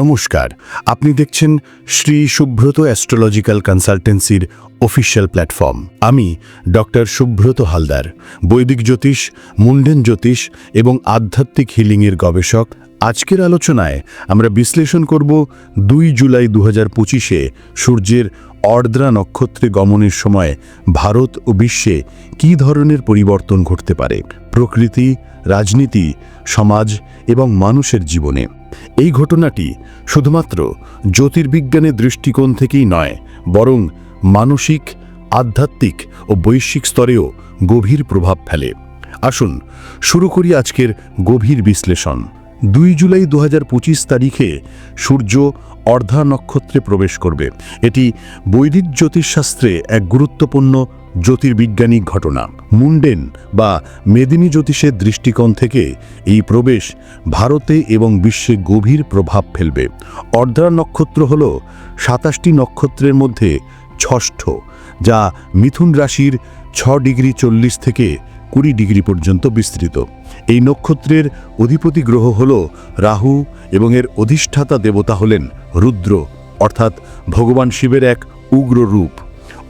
নমস্কার, আপনি দেখছেন শ্রী সুব্রত অ্যাস্ট্রোলজিক্যাল কনসালটেন্সির অফিসিয়াল প্ল্যাটফর্ম। আমি ডক্টর সুব্রত হালদার, বৈদিক জ্যোতিষ, মুন্ডেন জ্যোতিষ এবং আধ্যাত্মিক হিলিংয়ের গবেষক। আজকের আলোচনায় আমরা বিশ্লেষণ করব দুই জুলাই দু হাজার পঁচিশে সূর্যের অর্দ্রা নক্ষত্রে গমনের সময় ভারত ও বিশ্বে কী ধরনের পরিবর্তন ঘটতে পারে? প্রকৃতি, রাজনীতি, সমাজ এবং মানুষের জীবনে। এই ঘটনাটি শুধুমাত্র জ্যোতির্বিজ্ঞানের দৃষ্টিকোণ থেকেই নয়, বরং মানসিক, আধ্যাত্মিক ও বৈশ্বিক স্তরেও গভীর প্রভাব ফেলে। আসুন শুরু করি আজকের গভীর বিশ্লেষণ। দুই জুলাই দু হাজার পঁচিশ তারিখে সূর্য অর্ধা নক্ষত্রে প্রবেশ করবে। এটি বৈদিক জ্যোতিষশাস্ত্রে এক গুরুত্বপূর্ণ জ্যোতির্বিজ্ঞানিক ঘটনা। মুন্ডেন বা মেদিনী জ্যোতিষের দৃষ্টিকোণ থেকে এই প্রবেশ ভারতে এবং বিশ্বে গভীর প্রভাব ফেলবে। অর্ধা নক্ষত্র হল সাতাশটি নক্ষত্রের মধ্যে ষষ্ঠ, যা মিথুন রাশির ছ ডিগ্রি চল্লিশ থেকে কুড়ি ডিগ্রি পর্যন্ত বিস্তৃত। এই নক্ষত্রের অধিপতি গ্রহ হল রাহু এবং এর অধিষ্ঠাতা দেবতা হলেন রুদ্র, অর্থাৎ ভগবান শিবের এক উগ্র রূপ।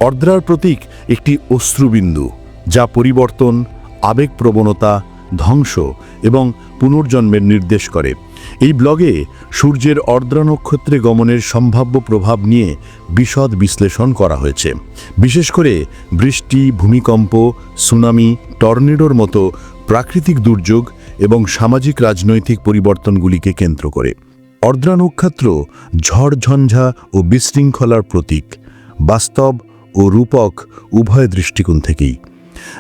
অর্দ্রার প্রতীক একটি অশ্রুবিন্দু, যা পরিবর্তন, আবেগপ্রবণতা, ধ্বংস এবং পুনর্জন্মের নির্দেশ করে। এই ব্লগে সূর্যের অর্দ্রা নক্ষত্রে গমনের সম্ভাব্য প্রভাব নিয়ে বিশদ বিশ্লেষণ করা হয়েছে। বিশেষ করে বৃষ্টি, ভূমিকম্প, সুনামি, টর্নেডোর মতো প্রাকৃতিক দুর্যোগ এবং সামাজিক রাজনৈতিক পরিবর্তনগুলিকে কেন্দ্র করে। অর্দ্রা নক্ষত্র ঝড়ঝঞ্ঝা ও বিশৃঙ্খলার প্রতীক, বাস্তব ও রূপক উভয় দৃষ্টিকোণ থেকেই।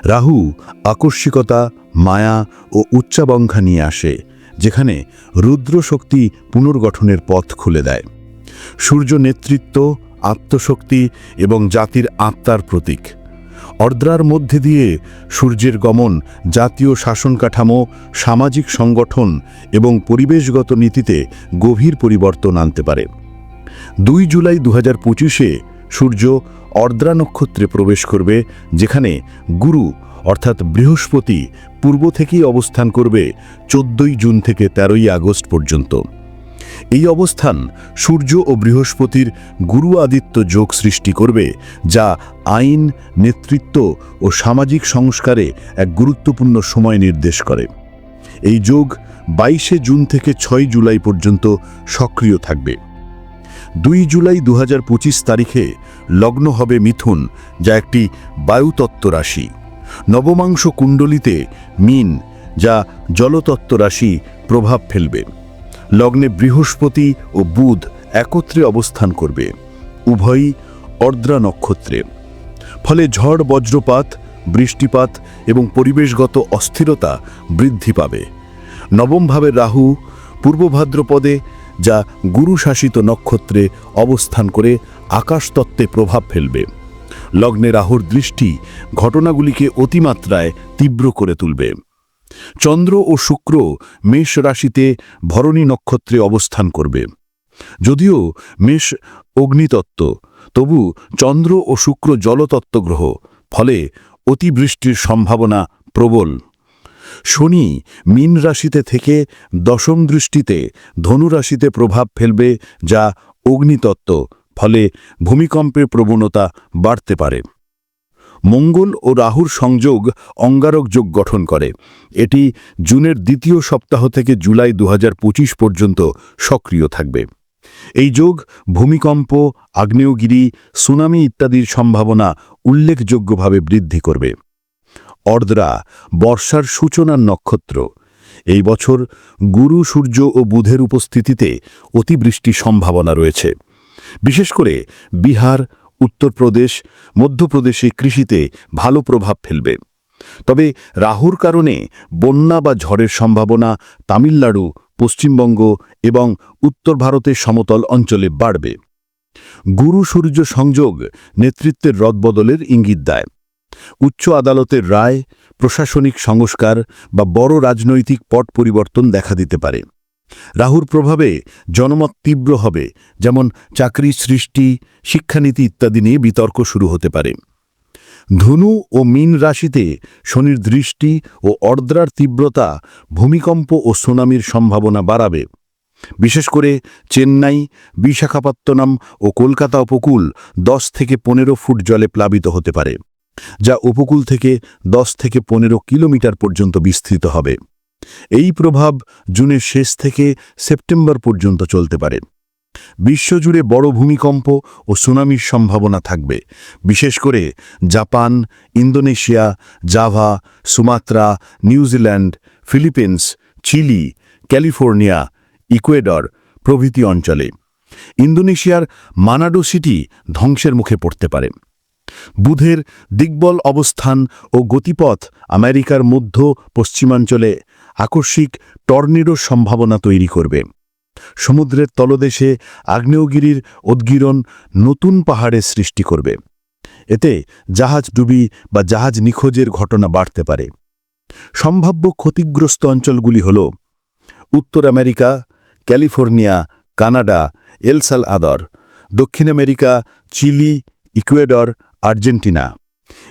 রাহু আকস্মিকতা, মায়া ও উচ্চাবংখা নিয়ে আসে, যেখানে রুদ্র শক্তি পুনর্গঠনের পথ খুলে দেয়। সূর্য নেতৃত্ব, আত্মশক্তি এবং জাতির আত্মার প্রতীক। অর্দ্রার মধ্যে দিয়ে সূর্যের গমন, জাতীয় শাসন কাঠামো, সামাজিক সংগঠন এবং পরিবেশগত নীতিতে গভীর পরিবর্তন আনতে পারে। দুই জুলাই দু হাজার পঁচিশে সূর্য অর্দ্রা নক্ষত্রে প্রবেশ করবে, যেখানে গুরু, অর্থাৎ বৃহস্পতি, পূর্ব থেকেই অবস্থান করবে চোদ্দই জুন থেকে তেরোই আগস্ট পর্যন্ত। এই অবস্থান সূর্য ও বৃহস্পতির গুরু আদিত্য যোগ সৃষ্টি করবে, যা আইন, নেতৃত্ব ও সামাজিক সংস্কারে এক গুরুত্বপূর্ণ সময় নির্দেশ করে। এই যোগ বাইশে জুন থেকে ছয় জুলাই পর্যন্ত সক্রিয় থাকবে। দুই জুলাই দু হাজার পঁচিশ তারিখে লগ্ন হবে মিথুন, যা একটি বায়ুতত্ত্ব রাশি। নবমাংস কুণ্ডলিতে মিন, যা জলতত্ত্ব রাশি প্রভাব ফেলবে। লগ্নে বৃহস্পতি ও বুধ একত্রে অবস্থান করবে। উভয়ই অর্দ্রা নক্ষত্রে। ফলে ঝড়, বজ্রপাত, বৃষ্টিপাত এবং পরিবেশগত অস্থিরতা বৃদ্ধি পাবে। নবমভাবে রাহু পূর্ব ভাদ্রপদে, যা গুরু শাসিত নক্ষত্রে অবস্থান করে আকাশতত্ত্বে প্রভাব ফেলবে। লগ্নে রাহুর দৃষ্টি ঘটনাগুলিকে অতিমাত্রায় তীব্র করে তুলবে। চন্দ্র ও শুক্র মেষ রাশিতে ভরণী নক্ষত্রে অবস্থান করবে। যদিও মেষ অগ্নিতত্ত্ব, তবু চন্দ্র ও শুক্র জলতত্ত্ব গ্রহ, ফলে অতিবৃষ্টির সম্ভাবনা প্রবল। শনি মীন রাশিতে থেকে দশম দৃষ্টিতে ধনু রাশিতে প্রভাব ফেলবে যা অগ্নিতত্ত্ব, ফলে ভূমিকম্পের প্রবণতা বাড়তে পারে। মঙ্গল ও রাহুর সংযোগ অঙ্গারক যোগ গঠন করে। এটি জুনের দ্বিতীয় সপ্তাহ থেকে জুলাই দু হাজার পঁচিশ পর্যন্ত সক্রিয় থাকবে। এই যোগ ভূমিকম্প, আগ্নেয়গিরি, সুনামি ইত্যাদির সম্ভাবনা উল্লেখযোগ্যভাবে বৃদ্ধি করবে। অর্দ্রা, বর্ষার সূচনার নক্ষত্র। এই বছর গুরু, সূর্য ও বুধের উপস্থিতিতে অতিবৃষ্টির সম্ভাবনা রয়েছে। বিশেষ করে বিহার উত্তরপ্রদেশ, মধ্যপ্রদেশে কৃষিতে ভালো প্রভাব ফেলবে। তবে রাহুর কারণে বন্যা বা ঝড়ের সম্ভাবনা তামিলনাড়ু, পশ্চিমবঙ্গ এবং উত্তর ভারতের সমতল অঞ্চলে বাড়বে। গুরু সূর্য সংযোগ নেতৃত্বের রদবদলের ইঙ্গিত দেয়। উচ্চ আদালতের রায়, প্রশাসনিক সংস্কার বা বড় রাজনৈতিক পট পরিবর্তন দেখা দিতে পারে। রাহুর প্রভাবে জনমত তীব্র হবে, যেমন চাকরি, সৃষ্টি, শিক্ষানীতি ইত্যাদি নিয়ে বিতর্ক শুরু হতে পারে। ধনু ও মীন রাশিতে শনির দৃষ্টি ও অর্দ্রার তীব্রতা, ভূমিকম্প ও সুনামির সম্ভাবনা বাড়াবে। বিশেষ করে চেন্নাই, বিশাখাপত্তনম ও কলকাতা উপকূল দশ থেকে পনেরো ফুট জলে প্লাবিত হতে পারে, যা উপকূল থেকে দশ থেকে পনেরো কিলোমিটার পর্যন্ত বিস্তৃত হবে। এই প্রভাব জুনের শেষ থেকে সেপ্টেম্বর পর্যন্ত চলতে পারে। বিশ্বজুড়ে বড় ভূমিকম্প ও সুনামির সম্ভাবনা থাকবে। বিশেষ করে Japan, Indonesia, Java, Sumatra New Zealand Philippines, Chile, California, Ecuador প্রভৃতি অঞ্চলে। ইন্দোনেশিয়ার মানাডো সিটি ধ্বংসের মুখে পড়তে পারে। বুধের দিগ্বল অবস্থান ও গতিপথ আমেরিকার মধ্য পশ্চিমাঞ্চলে আকস্মিক টর্নেডোর সম্ভাবনা তৈরি করবে। সমুদ্রের তলদেশে আগ্নেয়গিরির উদ্গীরণ নতুন পাহাড়ের সৃষ্টি করবে। এতে জাহাজ ডুবি বা জাহাজ নিখোঁজের ঘটনা বাড়তে পারে। সম্ভাব্য ক্ষতিগ্রস্ত অঞ্চলগুলি হল উত্তর আমেরিকা, ক্যালিফোর্নিয়া, কানাডা এলসাল আদর দক্ষিণ America, Chile, Ecuador, Argentina,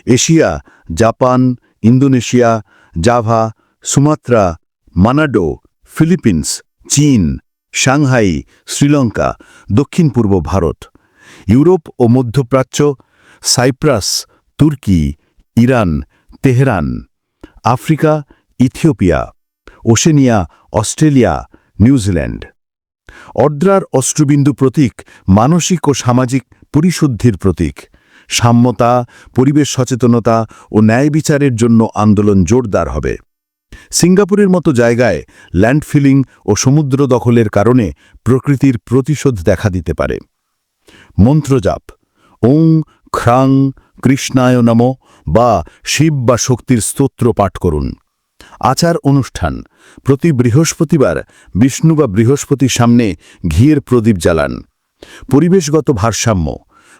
Asia, Japan, Indonesia, Java Sumatra, Manado, Philippines, চীন, সাংহাই, শ্রীলঙ্কা, দক্ষিণ পূর্ব ভারত, ইউরোপ ও মধ্যপ্রাচ্য, Cyprus, Turkey, Iran, Tehran, Africa, Ethiopia, Oceania, Australia, New Zealand. অর্দ্রার অষ্টবিন্দু প্রতীক মানসিক ও সামাজিক পরিশুদ্ধির প্রতীক। সাম্যতা, পরিবেশ সচেতনতা ও ন্যায় বিচারের জন্য আন্দোলন জোরদার হবে। সিঙ্গাপুরের মতো জায়গায় ল্যান্ডফিলিং ও সমুদ্র দখলের কারণে প্রকৃতির প্রতিশোধ দেখা দিতে পারে। মন্ত্রজাপ, ওং খ্রাং কৃষ্ণায় নম বা শিব বা শক্তির স্তোত্র পাঠ করুন। আচার অনুষ্ঠান, প্রতি বৃহস্পতিবার বিষ্ণু বা বৃহস্পতির সামনে ঘিয়ের প্রদীপ জ্বালান। পরিবেশগত ভারসাম্য,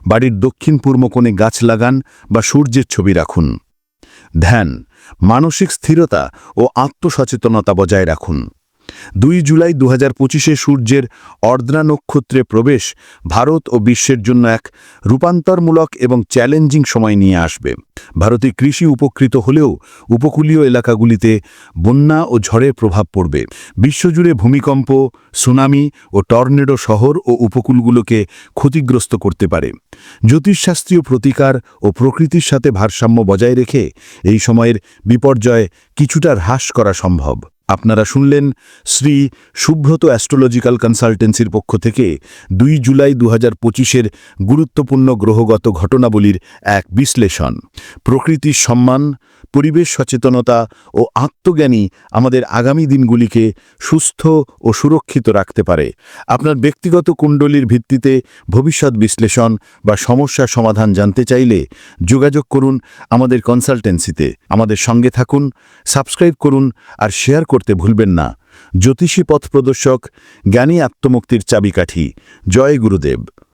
বাড়ির দক্ষিণ পূর্ব কোণে গাছ লাগান বা সূর্যের ছবি রাখুন। ধ্যান মানসিক স্থিরতা ও আত্মসচেতনতা বজায় রাখুন। দুই জুলাই দু হাজার পঁচিশে সূর্যের অর্দ্রা নক্ষত্রে প্রবেশ ভারত ও বিশ্বের জন্য এক রূপান্তরমূলক এবং চ্যালেঞ্জিং সময় নিয়ে আসবে। ভারতে কৃষি উপকৃত হলেও উপকূলীয় এলাকাগুলিতে বন্যা ও ঝড়ের প্রভাব পড়বে। বিশ্বজুড়ে ভূমিকম্প, সুনামি ও টর্নেডো শহর ও উপকূলগুলোকে ক্ষতিগ্রস্ত করতে পারে। জ্যোতিষশাস্ত্রীয় প্রতিকার ও প্রকৃতির সাথে ভারসাম্য বজায় রেখে এই সময়ের বিপর্যয় কিছুটা হ্রাস করা সম্ভব। আপনারা শুনলেন শ্রী সুব্রত অ্যাস্ট্রোলজিক্যাল কনসালটেন্সির পক্ষ থেকে দুই জুলাই দু হাজার পঁচিশের গুরুত্বপূর্ণ গ্রহগত ঘটনাবলীর এক বিশ্লেষণ। প্রকৃতির সম্মান, পরিবেশ সচেতনতা ও আত্মজ্ঞানী আমাদের আগামী দিনগুলিকে সুস্থ ও সুরক্ষিত রাখতে পারে। আপনার ব্যক্তিগত কুণ্ডলীর ভিত্তিতে ভবিষ্যৎ বিশ্লেষণ বা সমস্যার সমাধান জানতে চাইলে যোগাযোগ করুন আমাদের কনসালটেন্সিতে। আমাদের সঙ্গে থাকুন, সাবস্ক্রাইব করুন আর শেয়ার করতে ভুলবেন না। জ্যোতিষী পথ প্রদর্শক জ্ঞানী আত্মমুক্তির চাবিকাঠি। জয় গুরুদেব।